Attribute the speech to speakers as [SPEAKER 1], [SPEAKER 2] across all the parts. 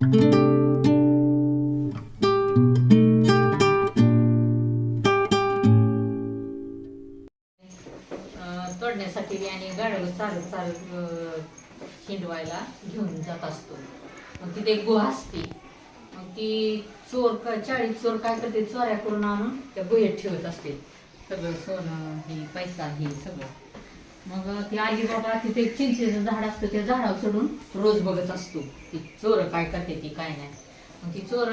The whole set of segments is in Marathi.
[SPEAKER 1] तोडण्यासाठी आणि गाडीवर चालत चालत हिंडवायला घेऊन जात असतो. मग तिथे एक गुहा असते. मग ती चोर का- चाळीस चोर काय करते चोऱ्या करून आणून त्या गुहेत ठेवत असते. सगळं सोनं हे पैसा हे सगळं. मग ती आजी बाबा तिथे एक चिंचेचं झाड असतं त्या झाडावर चढून रोज बघत असतो. ती चोर काय करते ती काय नाही. मग ती चोर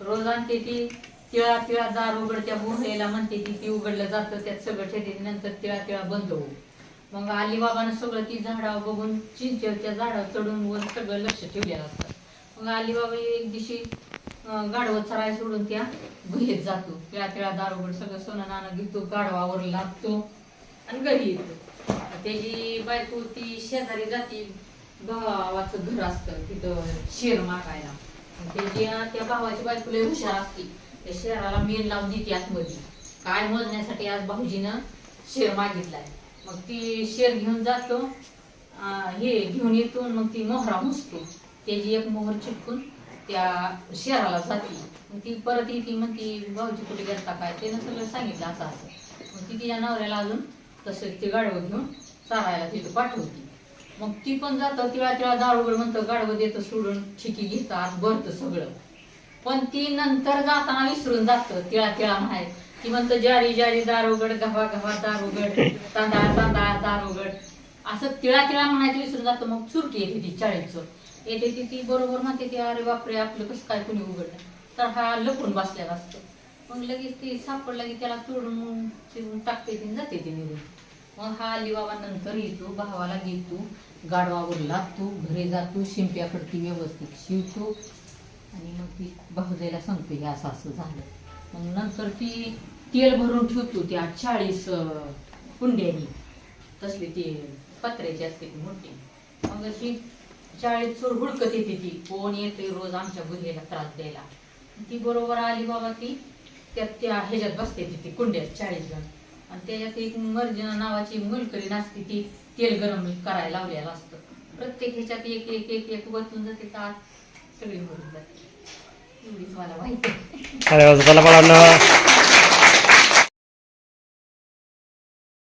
[SPEAKER 1] रोज आणते ती तिळा तिळा दार उघडत्या गुहेला म्हणते ती ती उघडलं जातं त्यात सगळं ठेवते नंतर तिळा तिळा बंद होऊ मग अलिबाबानं सगळं ती झाडावर बघून चिंचेच्या झाडावर चढून वर सगळं लक्ष ठेवलेलं असतं. मग अलिबाबा एक दिवशी अं, गाढवं चराय सोडून त्या गुहेत जातो. तिळा तिळा दार उघड सगळं सोनं नाणं घेतो गाढवावर लागतो आणि घरी येतो. त्याची बायको ती शेजारी जाती भावाचं घर असतं तिथं शेर मागायला. त्याची त्या भावाची बायको लय हुशार असती. त्या शेराला मेन लावून देते आतमध्ये. काय मोजण्यासाठी आज भाऊजीनं शेर मागितलाय. मग ती शेर घेऊन जातो. हे घेऊन येतो मग ती मोहरा मुसतो. त्याची एक मोहर चिटकून त्या शहराला जाते. मग ती परत येते मग ती भाऊजी कुठे गेलता काय त्यानं सगळं सांगितलं असं असं. मग ती तिच्या नवऱ्याला अजून तसं ते गाडवं घेऊन चारायला तिथं पाठवते. मग ती पण जातं तिळा तिळा दारुगड म्हणतं गाडवं देतं सोडून ठिकी घेतात भरतं सगळं. पण ती नंतर जाताना विसरून जातं तिळा तिळा म्हणाय ती म्हणतं जारी जारी दारोगड गव्हा गव्हा दारोगड तांदळा तांदळा दारोगड असं तिळा तिळा म्हणायचं विसरून जातं. मग चुरकी येते ती चाळीचं येते ती ती बरोबर म्हणते ती अरे बापरे आपलं कसं काय कुणी उघडलं? तर हा लपून बसलेला असतो. मग लगेच ती सापडला की त्याला तोडून चिरून टाकते ती जाते ती निघून. मग हा अलिबाबा नंतर येतो भावाला घेतो गाडवावर लागतो घरी जातो शिंप्या ती व्यवस्थित शिवतो आणि मग ती भाऊजाईला सांगतो हे असं असं झालं. मग नंतर ती तेल भरून ठेवतो त्या चाळीस कुंड्यानी. तसली ते पत्र्याची असते ती मोठी. मग अशी चाळीस चोर हुडकत येते ती. कोण येते रोज आमच्या गुहेला त्रास द्यायला. ती बरोबर आली बाबा ती. त्या त्या ह्याच्यात बसते तिथे ती कुंड्यात चाळीस जण. आणि त्याच्यात एक मर्जना नावाची मुलकरी नाचते ती तेल गरम करायला लावलेलं असतं. प्रत्येक ह्याच्यात एक एक एक एक वरतून जाते का सगळी भरून जाते. एवढीच मला माहिती